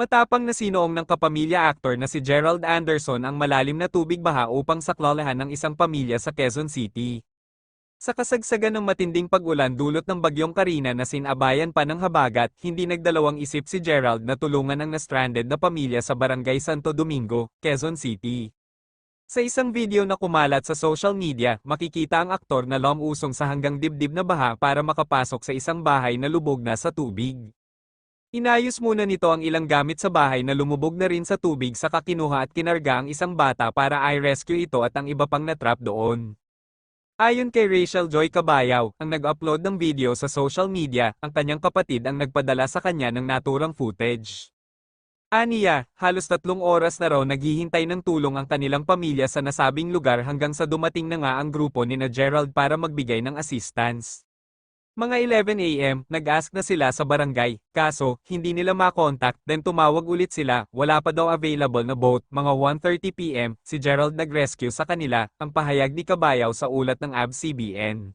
Matapang na sinoong ng kapamilya actor na si Gerald Anderson ang malalim na tubig baha upang saklolahan ng isang pamilya sa Quezon City. Sa kasagsagan ng matinding pag-ulan dulot ng bagyong Karina na sinabayan pa ng habagat, hindi nagdalawang isip si Gerald na tulungan ang na-stranded na pamilya sa Barangay Santo Domingo, Quezon City. Sa isang video na kumalat sa social media, makikita ang aktor na lumusong sa hanggang dibdib na baha para makapasok sa isang bahay na lubog na sa tubig. Inayos muna nito ang ilang gamit sa bahay na lumubog na rin sa tubig sa kakinuha at kinarga ang isang bata para i-rescue ito at ang iba pang natrap doon. Ayon kay Rachel Joy Cabayaw, ang nag-upload ng video sa social media, ang kanyang kapatid ang nagpadala sa kanya ng naturang footage. Aniya, halos tatlong oras na raw naghihintay ng tulong ang kanilang pamilya sa nasabing lugar hanggang sa dumating na nga ang grupo ni na Gerald para magbigay ng assistance. Mga 11 a.m., nag-ask na sila sa barangay, kaso, hindi nila makontak, then tumawag ulit sila, wala pa daw available na boat, mga 1.30 p.m., si Gerald nag-rescue sa kanila, ang pahayag ni Kabayaw sa ulat ng ABS-CBN.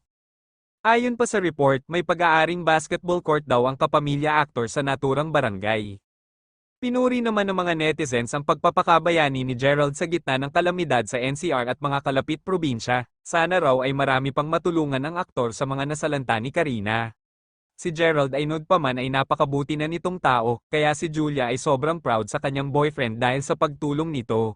Ayon pa sa report, may pag-aaring basketball court daw ang kapamilya actor sa naturang barangay. Pinuri naman ng mga netizens ang pagpapakabayani ni Gerald sa gitna ng kalamidad sa NCR at mga kalapit probinsya. Sana raw ay marami pang matulungan ang aktor sa mga nasalanta ni Karina. Si Gerald ay pa man ay napakabuti na nitong tao, kaya si Julia ay sobrang proud sa kanyang boyfriend dahil sa pagtulong nito.